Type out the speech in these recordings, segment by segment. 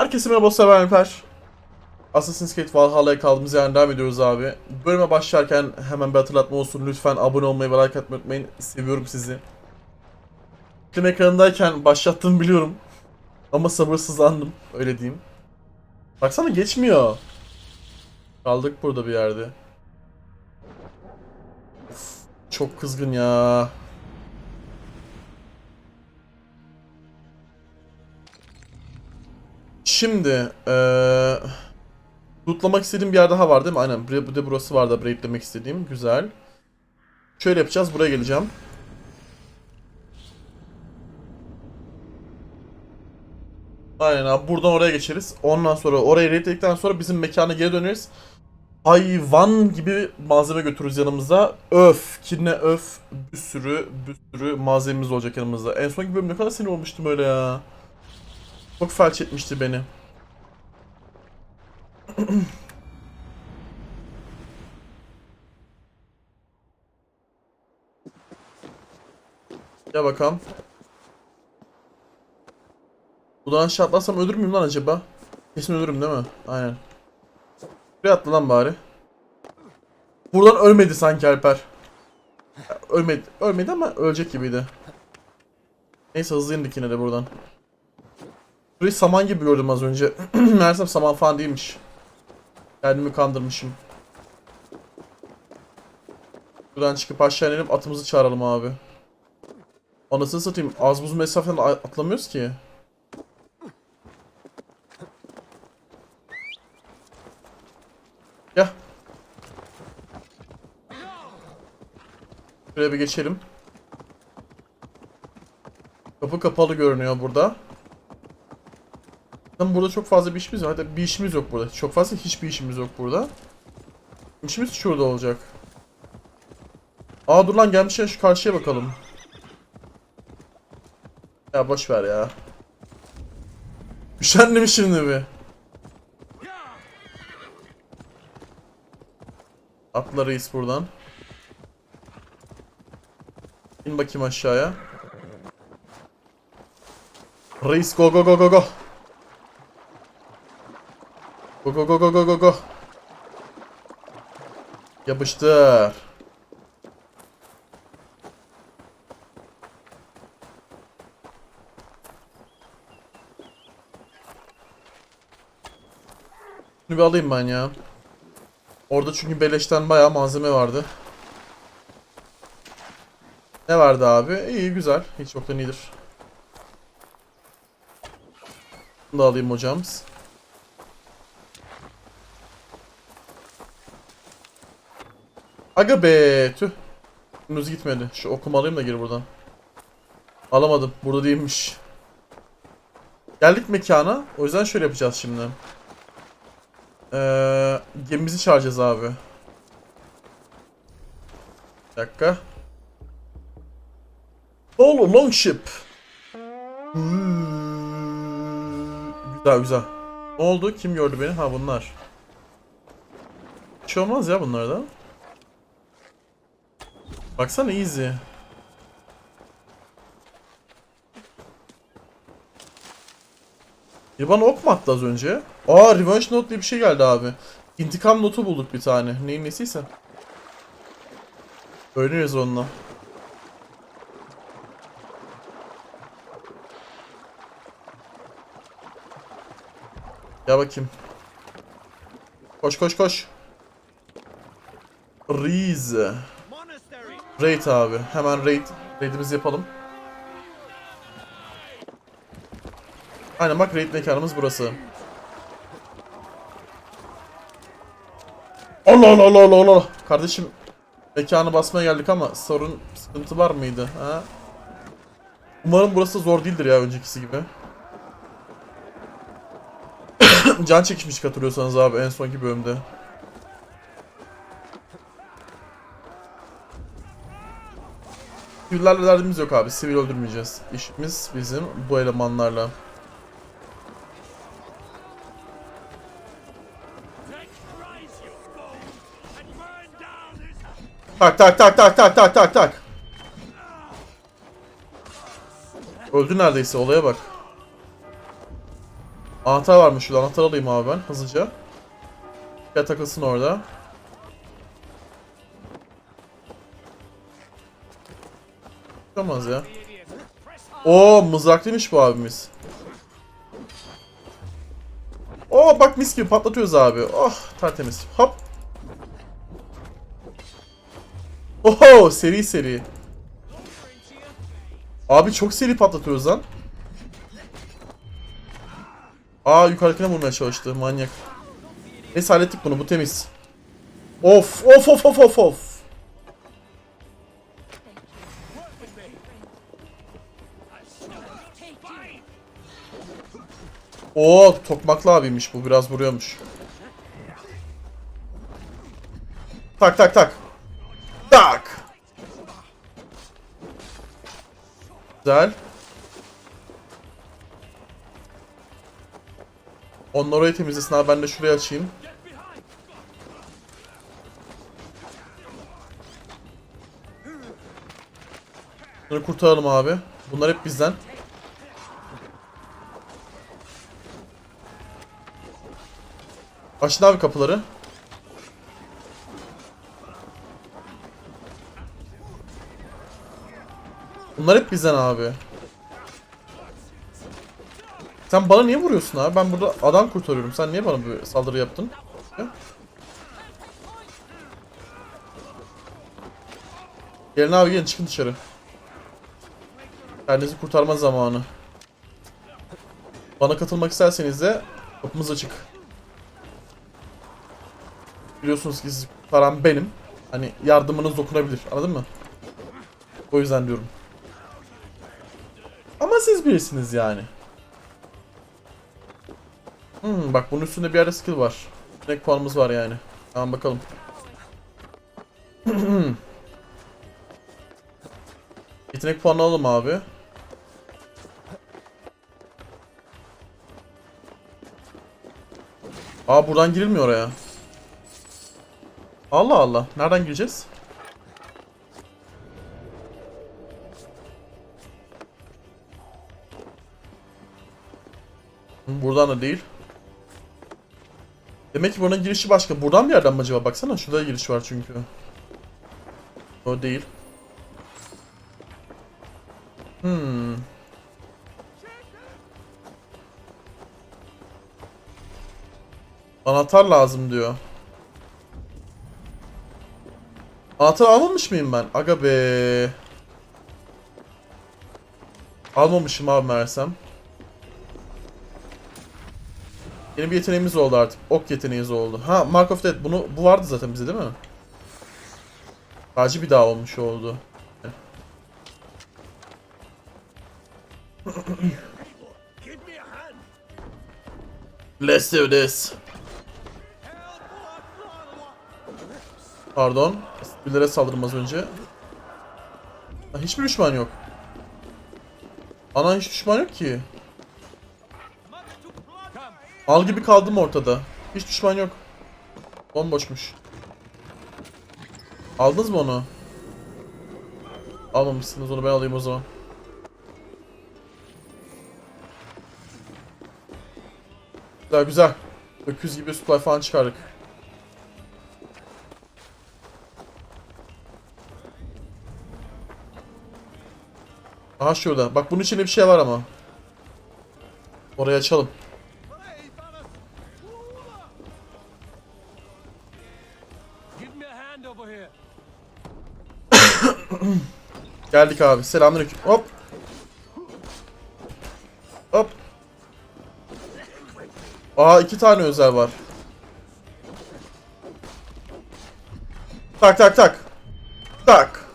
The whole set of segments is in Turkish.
Herkese merhaba sever Alper. Assassin's Creed Valhalla'ya kaldığımız yerden devam ediyoruz abi. Bölüme başlarken hemen bir hatırlatma olsun. Lütfen abone olmayı ve like atmayı unutmayın. Seviyorum sizi. Film ekranındayken başlattığımı biliyorum. Ama sabırsızlandım. Öyle diyeyim. Baksana geçmiyor. Kaldık burada bir yerde. Of, çok kızgın ya. Şimdi eee lootlamak istediğim bir yer daha var değil mi? Aynen. Bir, de burası var da raidlemek istediğim. Güzel. Şöyle yapacağız. Buraya geleceğim. Aynen abi. Buradan oraya geçeriz. Ondan sonra orayı raidledikten sonra bizim mekana geri döneriz. Hayvan gibi malzeme götürürüz yanımıza. Öf. Kine öf. Bir sürü bir sürü malzememiz olacak yanımızda. En sonki bölüm ne kadar sinir olmuştum öyle ya. Çok felç etmişti beni. Ya bakalım. Buradan aşağı atlarsam ölür müyüm lan acaba? Kesin ölürüm değil mi? Aynen. Buraya atla lan bari. Buradan ölmedi sanki Alper. Ölmedi. Ölmedi ama ölecek gibiydi. Neyse hızlı indik yine de buradan. Burayı saman gibi gördüm az önce. Meğersem saman falan değilmiş. Kendimi kandırmışım. Buradan çıkıp aşağı inelim atımızı çağıralım abi. Anasını satayım az buz mesafeden atlamıyoruz ki. Gel. Şuraya bir geçelim. Kapı kapalı görünüyor burada. Zaten burada çok fazla bir işimiz yok. Hatta bir işimiz yok burada. Çok fazla hiçbir işimiz yok burada. İşimiz şurada olacak. Aa dur lan gelmişken şu karşıya bakalım. Ya boş ver ya. Üşendim şimdi bir. Atla buradan. İn bakayım aşağıya. Reis go go go go go. Go go go go go go go. Yapıştır. Bunu bir alayım ben ya. Orada çünkü beleşten bayağı malzeme vardı. Ne vardı abi? İyi güzel. Hiç yoktan iyidir. Bunu da alayım hocamız. Aga be tüh. Önümüz gitmedi. Şu okumu alayım da geri buradan. Alamadım. Burada değilmiş. Geldik mekana. O yüzden şöyle yapacağız şimdi. Ee, gemimizi çağıracağız abi. Bir dakika. Solo Longship. Hmm, Güzel güzel. Ne oldu? Kim gördü beni? Ha bunlar. Hiç şey olmaz ya bunlardan. Baksana easy. Bir bana ok mu attı az önce? Aa Revenge Note diye bir şey geldi abi. İntikam notu bulduk bir tane. Neyin nesiyse. Öğreniriz onunla. Gel bakayım. Koş koş koş. Reis. Raid abi. Hemen raid. Raidimizi yapalım. Aynen bak raid mekanımız burası. Allah Allah Allah Allah Allah. Kardeşim mekanı basmaya geldik ama sorun sıkıntı var mıydı? Ha? Umarım burası zor değildir ya öncekisi gibi. Can çekişmiş hatırlıyorsanız abi en sonki bölümde. Sivillerle derdimiz yok abi. Sivil öldürmeyeceğiz. İşimiz bizim bu elemanlarla. Tak tak tak tak tak tak tak tak. Öldü neredeyse olaya bak. Anahtar varmış şurada. Anahtar alayım abi ben hızlıca. Gel takılsın orada. Olmaz ya. Oo mızraklıymış bu abimiz. Oo bak mis gibi patlatıyoruz abi. Oh tertemiz. Hop. Oho seri seri. Abi çok seri patlatıyoruz lan. Aa yukarıdakine vurmaya çalıştı manyak. Neyse hallettik bunu bu temiz. Of of of of of of. Oo tokmaklı abiymiş bu biraz vuruyormuş. Tak tak tak. Tak. Güzel. Onlar orayı temizlesin abi ben de şurayı açayım. Bunları kurtaralım abi. Bunlar hep bizden. Açın abi kapıları. Bunlar hep bizden abi. Sen bana niye vuruyorsun abi? Ben burada adam kurtarıyorum. Sen niye bana bir saldırı yaptın? Ya? Gelin abi gelin çıkın dışarı. Kendinizi kurtarma zamanı. Bana katılmak isterseniz de kapımız açık. Biliyorsunuz ki sizi kurtaran benim. Hani yardımınız dokunabilir. Anladın mı? O yüzden diyorum. Ama siz bilirsiniz yani. Hmm, bak bunun üstünde bir yerde skill var. Yetenek puanımız var yani. Tamam bakalım. Yetenek puanı alalım abi. Aa buradan girilmiyor oraya. Allah Allah. Nereden gireceğiz? Buradan da değil. Demek ki buranın girişi başka. Buradan bir yerden mi acaba? Baksana şurada giriş var çünkü. O değil. Hmm. Anahtar lazım diyor. Anahtar almamış mıyım ben? Aga be. Almamışım abi meğersem. Yeni bir yeteneğimiz oldu artık. Ok yeteneğimiz oldu. Ha Mark of Death. Bunu, bu vardı zaten bize değil mi? Sadece bir daha olmuş oldu. Let's do this. Pardon. Birileri saldırdım az önce. Ha, hiçbir düşman yok. Ana hiç düşman yok ki. Al gibi kaldım ortada. Hiç düşman yok. Bomboşmuş. Aldınız mı onu? Almamışsınız onu ben alayım o zaman. Güzel güzel. Öküz gibi supply falan çıkardık. Aha şurada. Bak bunun içinde bir şey var ama. Orayı açalım. Geldik abi. Selamünaleyküm. Hop. Hop. Aa iki tane özel var. Tak tak tak. Tak.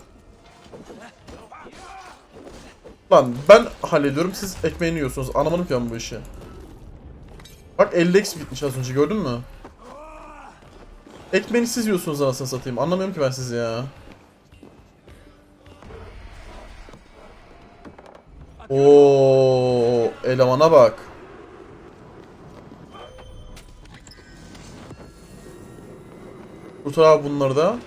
Lan ben hallediyorum siz ekmeğini yiyorsunuz. Anlamadım ki ben bu işi. Bak 50 x gitmiş az önce gördün mü? Ekmeğini siz yiyorsunuz anasını satayım. Anlamıyorum ki ben sizi ya. Oo, elemana bak. Kurtar abi bunları da.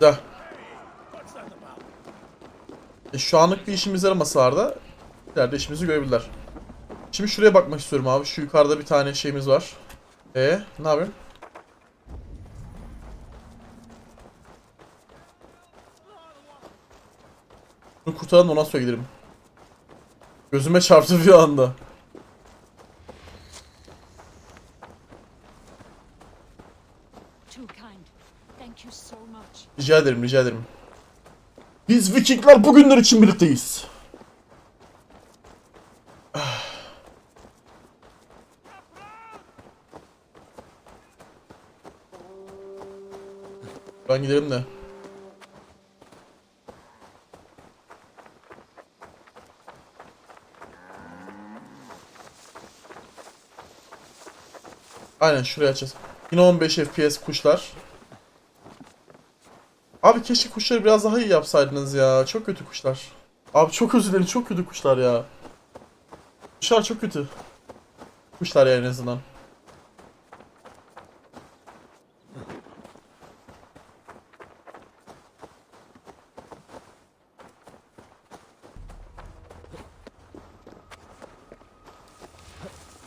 Güzel. E, şu anlık bir işimiz yaramasalar da ileride işimizi görebilirler. Şimdi şuraya bakmak istiyorum abi. Şu yukarıda bir tane şeyimiz var. E ne yapayım? Bunu kurtaralım ondan sonra gidelim. Gözüme çarptı bir anda. Rica ederim, rica ederim. Biz Vikingler bugünler için birlikteyiz. Ben gidelim de. Aynen şuraya açacağız. Yine 15 FPS kuşlar. Abi keşke kuşları biraz daha iyi yapsaydınız ya. Çok kötü kuşlar. Abi çok özür dilerim çok kötü kuşlar ya. Kuşlar çok kötü. Kuşlar yani en azından.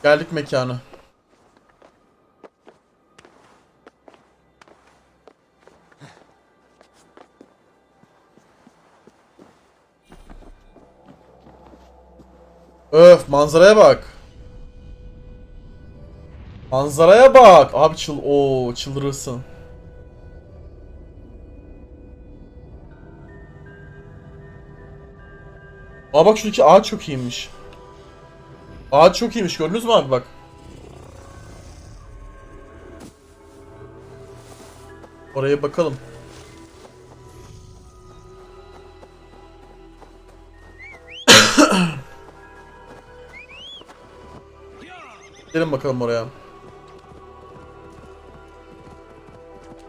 Geldik mekana. Manzaraya bak. Manzaraya bak. Abi çıl o çıldırırsın. Aa bak şuradaki ağaç çok iyiymiş. Ağaç çok iyiymiş gördünüz mü abi bak. Oraya bakalım. Gidelim bakalım oraya.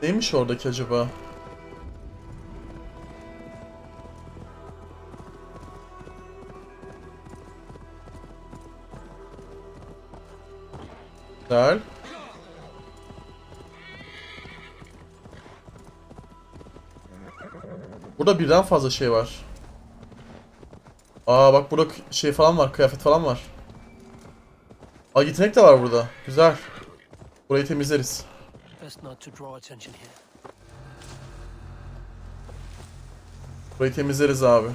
Neymiş oradaki acaba? Güzel. Burada birden fazla şey var. Aa bak burada şey falan var, kıyafet falan var. Aa yetenek de var burada. Güzel. Burayı temizleriz. Burayı temizleriz abi.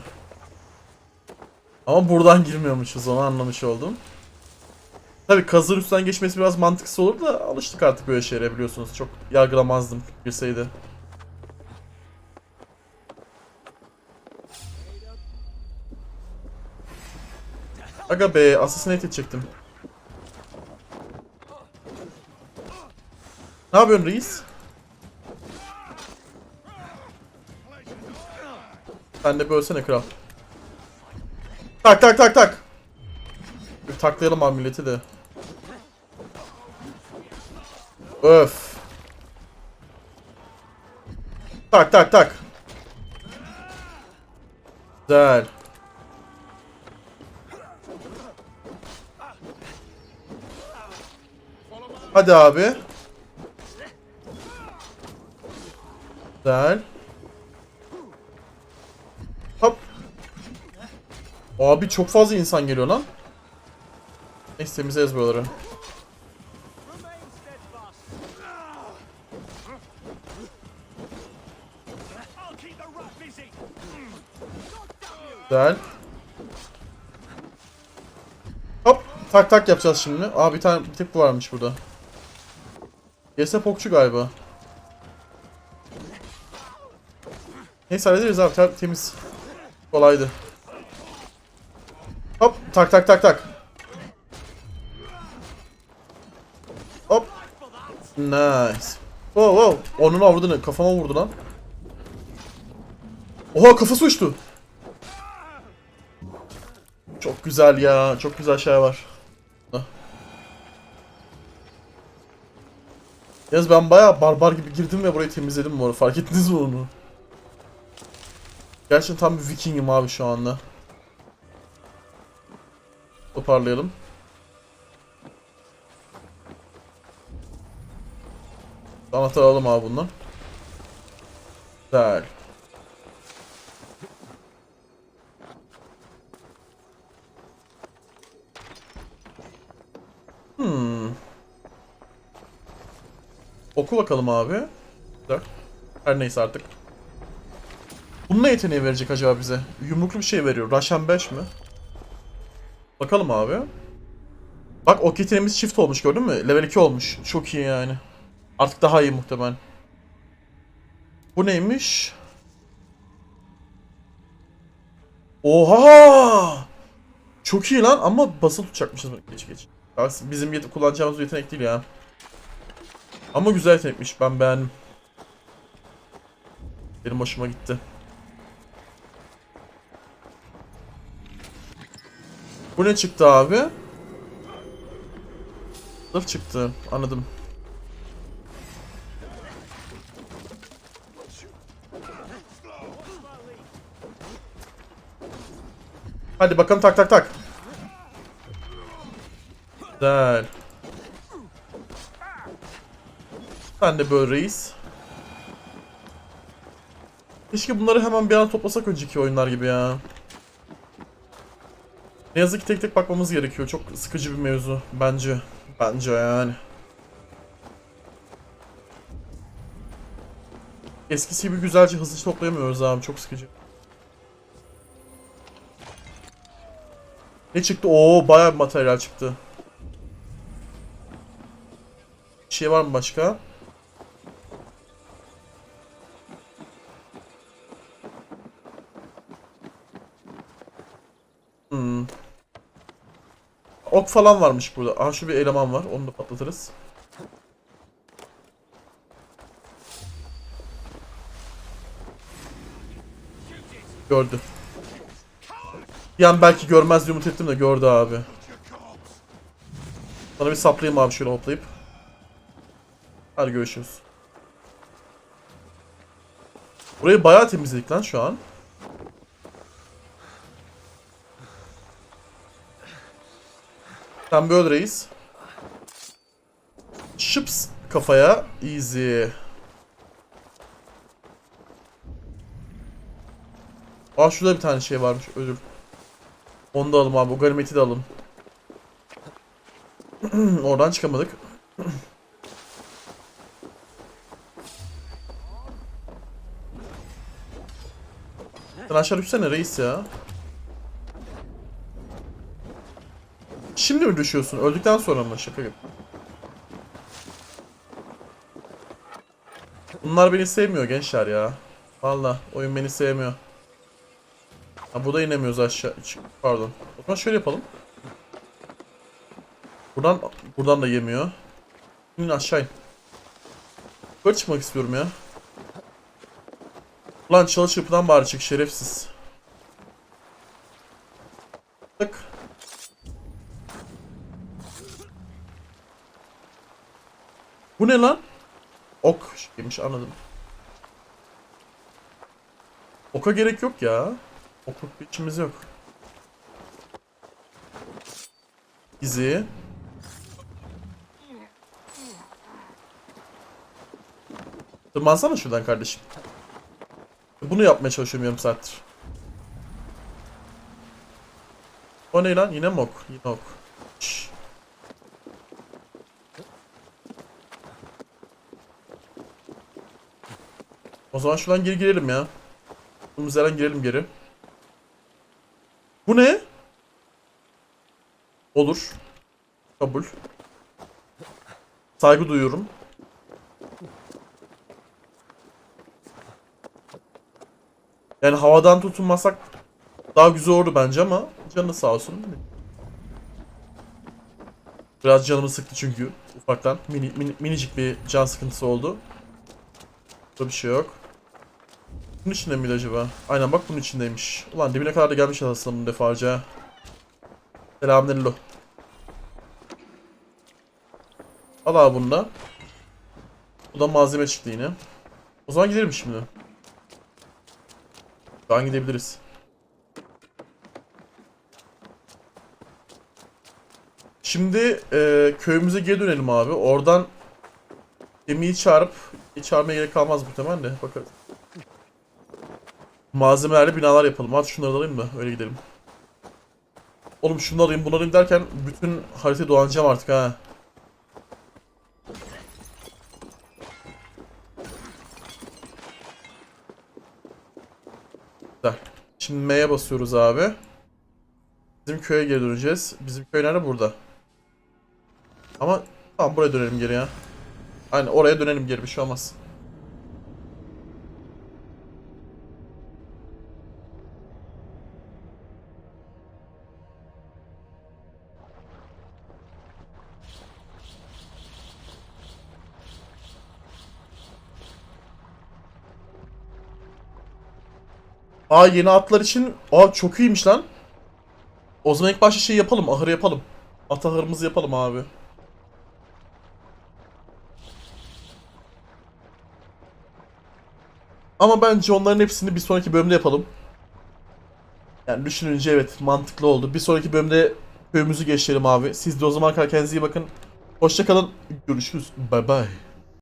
Ama buradan girmiyormuşuz onu anlamış oldum. Tabi kazır üstten geçmesi biraz mantıksız olur da alıştık artık böyle şeylere biliyorsunuz. Çok yargılamazdım girseydi. Aga be assassinate edecektim. Ne yapıyorsun reis? Sen de bir ölsene kral. Tak tak tak tak. Bir taklayalım abi milleti de. Öf. Tak tak tak. Güzel. Hadi abi. Güzel. Hop. Abi çok fazla insan geliyor lan. Neyse temizleriz buraları. Güzel. Hop. Tak tak yapacağız şimdi. Aa bir tane bir tek bu varmış burada. Yese pokçu galiba. Neyse hallederiz abi. Temiz. Kolaydı. Hop. Tak tak tak tak. Hop. Nice. Wow wow. Onun avradını kafama vurdu lan. Oha kafası uçtu. Çok güzel ya. Çok güzel şey var. Hah. Yalnız ben bayağı barbar gibi girdim ve burayı temizledim bu arada. Fark ettiniz mi onu? Gerçekten tam bir vikingim abi şu anda. Toparlayalım. Anahtar alalım abi bundan. Güzel. Hmm. Oku bakalım abi. Her neyse artık. Bunun ne yeteneği verecek acaba bize? Yumruklu bir şey veriyor. Raşan 5 mi? Bakalım abi. Bak ok yeteneğimiz çift olmuş gördün mü? Level 2 olmuş. Çok iyi yani. Artık daha iyi muhtemelen. Bu neymiş? Oha! Çok iyi lan ama basılı tutacakmışız geç geç. Bizim yet- kullanacağımız yetenek değil ya. Ama güzel yetenekmiş ben beğendim. Benim hoşuma gitti. Bu ne çıktı abi? Zırh çıktı. Anladım. Hadi bakalım tak tak tak. Güzel. Ben de böyle reis. Keşke bunları hemen bir an toplasak önceki oyunlar gibi ya. Ne yazık ki tek tek bakmamız gerekiyor. Çok sıkıcı bir mevzu bence. Bence yani. Eskisi gibi güzelce hızlı toplayamıyoruz abi. Çok sıkıcı. Ne çıktı? Oo bayağı bir materyal çıktı. Bir şey var mı başka? Ok falan varmış burada. Aha şu bir eleman var. Onu da patlatırız. Gördü. An belki görmez diye umut ettim de gördü abi. Sana bir saplayayım abi şöyle hoplayıp. Hadi görüşürüz. Burayı bayağı temizledik lan şu an. Sen böyle reis. Şıps kafaya. Easy. Aa şurada bir tane şey varmış ödül. Onu da alalım abi. O ganimeti de alalım. Oradan çıkamadık. Sen aşağı düşsene reis ya. Şimdi mi düşüyorsun? Öldükten sonra mı? Şaka gibi. Bunlar beni sevmiyor gençler ya. Valla oyun beni sevmiyor. Ha burada inemiyoruz aşağı. Pardon. O zaman şöyle yapalım. Buradan buradan da yemiyor. Şimdi aşağı in. Yukarı çıkmak istiyorum ya. Ulan çalış yapıdan bari çık şerefsiz. Tık. Bu ne lan? Ok şeymiş anladım. Oka gerek yok ya. Okluk bir içimiz yok. Bizi. Tırmansana şuradan kardeşim. Bunu yapmaya çalışıyorum yarım saattir. O ne lan? Yine mi ok? Yine ok. O zaman şuradan geri girelim ya. Bunun yerden girelim geri. Bu ne? Olur. Kabul. Saygı duyuyorum. Yani havadan tutunmasak daha güzel olurdu bence ama canı sağ olsun. Biraz canımı sıktı çünkü ufaktan mini, mini- minicik bir can sıkıntısı oldu. Burada bir şey yok. Bunun içinde miydi acaba? Aynen bak bunun içindeymiş. Ulan dibine kadar da gelmiş bunu defaca. Selamünaleyküm. Al abi bunu da. Bu da malzeme çıktı yine. O zaman gidelim şimdi. Şu an gidebiliriz. Şimdi e, köyümüze geri dönelim abi. Oradan gemiyi çağırıp çağırmaya gerek kalmaz muhtemelen de bakarız malzemelerle binalar yapalım. Hadi şunları alayım da öyle gidelim. Oğlum şunu alayım bunu alayım derken bütün haritayı dolanacağım artık ha. Güzel. Şimdi M'ye basıyoruz abi. Bizim köye geri döneceğiz. Bizim köy nerede? Burada. Ama tamam buraya dönelim geri ya. Aynen oraya dönelim geri bir şey olmaz. Aa yeni atlar için aa çok iyiymiş lan. O zaman ilk başta şey yapalım, ahır yapalım. At ahırımızı yapalım abi. Ama bence onların hepsini bir sonraki bölümde yapalım. Yani düşününce evet mantıklı oldu. Bir sonraki bölümde köyümüzü geçirelim abi. Siz de o zaman kendinize iyi bakın. Hoşçakalın. Görüşürüz. Bye bye.